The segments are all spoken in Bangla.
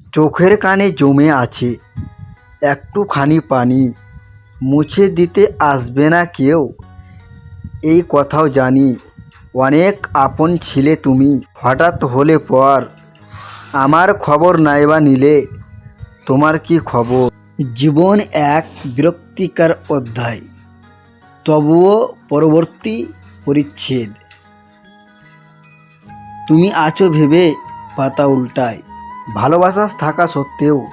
চোখের কানে জমে আছে। একটুখানি পানি মুছে দিতে আসবে না কেউ? এই কথাও জানি। অনেক আপন ছিলে তুমি। হঠাৎ হলে পর আমার খবর নাইবা নিলে তোমার কি খবর? জীবন এক বিরক্তিকর অধ্যায়। তবুও পরবর্তী পরিচ্ছেদ। তুমি আছো ভেবে পাতা উল্টায়। ভালোবাসা থাকা সত্ত্বেও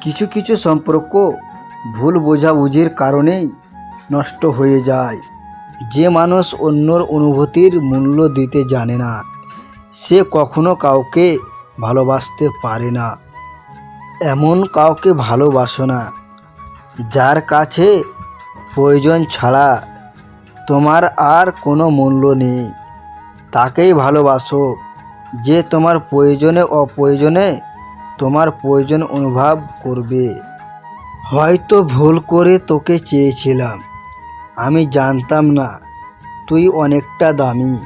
কিছু কিছু সম্পর্ক ভুল বোঝাবুঝির কারণেই নষ্ট হয়ে যায়। যে মানুষ অন্যর অনুভূতির মূল্য দিতে জানে না, সে কখনো কাউকে ভালোবাসতে পারে না। এমন কাউকে ভালোবাসো না, যার কাছে প্রয়োজন ছাড়া তোমার আর কোনো মূল্য নেই। তাকেই ভালোবাসো যে তোমার প্রয়োজনে অপ্রয়োজনে তোমার প্রয়োজন অনুভব করবে। হয়তো ভুল করে তোকে চেয়েছিলাম। আমি জানতাম না, তুই অনেকটা দামি।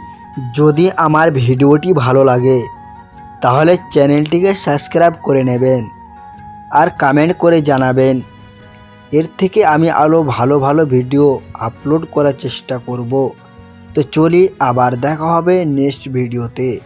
যদি আমার ভিডিওটি ভালো লাগে, তাহলে চ্যানেলটিকে সাবস্ক্রাইব করে নেবেন আর কমেন্ট করে জানাবেন। এর থেকে আমি আরও ভালো ভালো ভিডিও আপলোড করার চেষ্টা করব। তো চলি, আবার দেখা হবে নেক্সট ভিডিওতে।